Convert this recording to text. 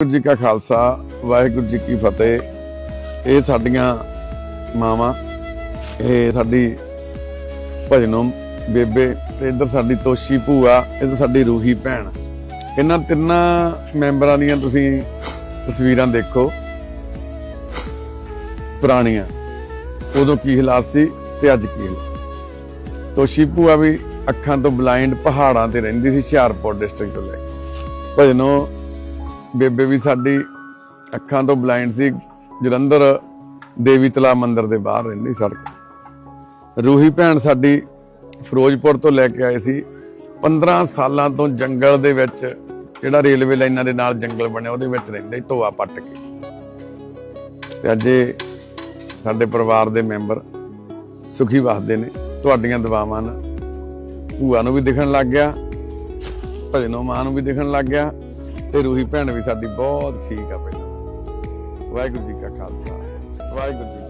ਵਾਹਿਗੁਰੂ ਜੀ ਕਾ ਖਾਲਸਾ, ਵਾਹਿਗੁਰੂ ਜੀ ਕੀ ਫਤਿਹ। ਇਹ ਸਾਡੀਆਂ ਮਾਵਾਂ, ਇਹ ਸਾਡੀ ਭਜਨੋਂ ਬੇਬੇ ਤੇ ਇੱਧਰ ਸਾਡੀ ਤੋਸ਼ੀ ਭੂਆ, ਇੱਧਰ ਸਾਡੀ ਰੂਹੀ ਭੈਣ। ਇਹਨਾਂ ਤਿੰਨਾਂ ਮੈਂਬਰਾਂ ਦੀਆਂ ਤੁਸੀਂ ਤਸਵੀਰਾਂ ਦੇਖੋ। ਪੁਰਾਣੀਆਂ। ਉਦੋਂ ਕੀ ਹਾਲਾਤ ਸੀ ਤੇ ਅੱਜ ਕੀ ਹਾਲਾਤ? ਤੋਸ਼ੀ ਭੂਆ ਵੀ ਅੱਖਾਂ ਤੋਂ ਬਲਾਈਂਡ ਪਹਾੜਾਂ ਤੇ ਰਹਿੰਦੀ ਸੀ, ਹੁਸ਼ਿਆਰਪੁਰ ਡਿਸਟ੍ਰਿਕਟ ਤੋਂ ਲੈ ਕੇ। ਭਜਨੋਂ ਬੇਬੇ ਵੀ ਸਾਡੀ ਅੱਖਾਂ ਤੋਂ ਬਲਾਈਂਡ ਸੀ। ਜਲੰਧਰ ਦੇਵੀ ਤਲਾ ਮੰਦਿਰ ਦੇ ਬਾਹਰ ਰਹਿੰਦੀ ਸੜਕ। ਰੂਹੀ ਭੈਣ ਸਾਡੀ ਫਿਰੋਜ਼ਪੁਰ ਤੋਂ ਲੈ ਕੇ ਆਏ ਸੀ। 15 ਸਾਲਾਂ ਤੋਂ ਜੰਗਲ ਦੇ ਵਿੱਚ, ਜਿਹੜਾ ਰੇਲਵੇ ਲਾਈਨਾਂ ਦੇ ਨਾਲ ਜੰਗਲ ਬਣਿਆ, ਉਹਦੇ ਵਿੱਚ ਰਹਿੰਦੇ, ਢੋਆ ਪੱਟ ਕੇ। ਤੇ ਅੱਜ ਸਾਡੇ ਪਰਿਵਾਰ ਦੇ ਮੈਂਬਰ ਸੁਖੀ ਵਸਦੇ ਨੇ, ਤੁਹਾਡੀਆਂ ਦੁਆਵਾਂ ਨਾਲ। ਭੂਆ ਨੂੰ ਵੀ ਦਿਖਣ ਲੱਗ ਗਿਆ, ਭਜਨੋ ਮਾਂ ਨੂੰ ਵੀ ਦਿਖਣ ਲੱਗ ਗਿਆ। ਤੇ ਰੂਹੀ ਭੈਣ ਵੀ ਸਾਡੀ ਬਹੁਤ ਠੀਕ ਆ ਪਹਿਲਾਂ। ਵਾਹਿਗੁਰੂ ਜੀ ਕਾ ਖਾਲਸਾ, ਵਾਹਿਗੁਰੂ ਜੀ